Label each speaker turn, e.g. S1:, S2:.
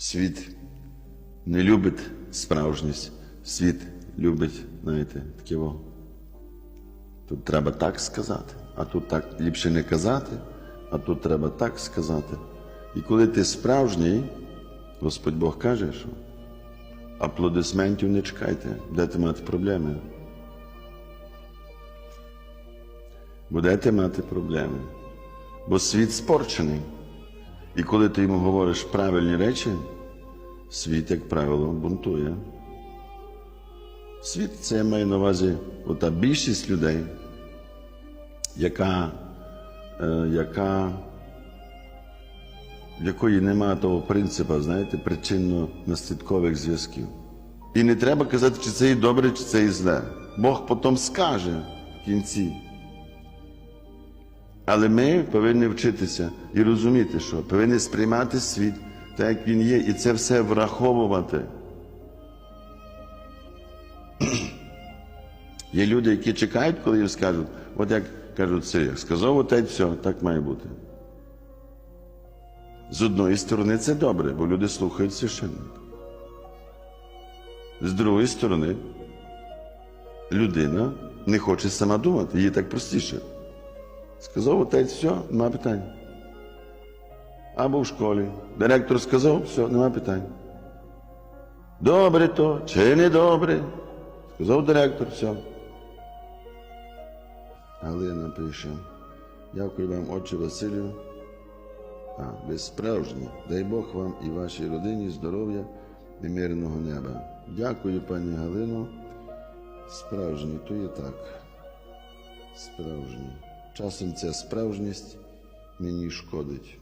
S1: Світ не любить справжність, світ любить, знаєте, таке. Тут треба так сказати, а тут так ліпше не казати, а тут треба так сказати. І коли ти справжній, Господь Бог каже, що аплодисментів не чекайте, будете мати проблеми. Будете мати проблеми. Бо світ спорчений. І коли ти йому говориш правильні речі, світ, як правило, бунтує. Світ це я маю на увазі ота більшість людей, яка, е, яка, в якої немає того принципу, знаєте, причинно-наслідкових зв'язків. І не треба казати, чи це і добре, чи це і зле. Бог потім скаже в кінці. Але ми повинні вчитися і розуміти, що повинні сприймати світ так, як він є, і це все враховувати. Є люди, які чекають, коли їм скажуть, от як кажуть Сирія, сказав отець, все, так має бути. З одної сторони це добре, бо люди слухають священника. З другої сторони, людина не хоче сама думати, їй так простіше. Сказав отець, все, нема питань. Або в школі. Директор сказав, все, нема питань. Добре то чи не добре? Сказав директор, все. Галина пише. Дякую вам, отче Василю. А, ви справжні. Дай Бог вам і вашій родині здоров'я і мирного неба. Дякую, пані Галино. Справжні, то є так. Справжні. Часом ця справжність мені шкодить.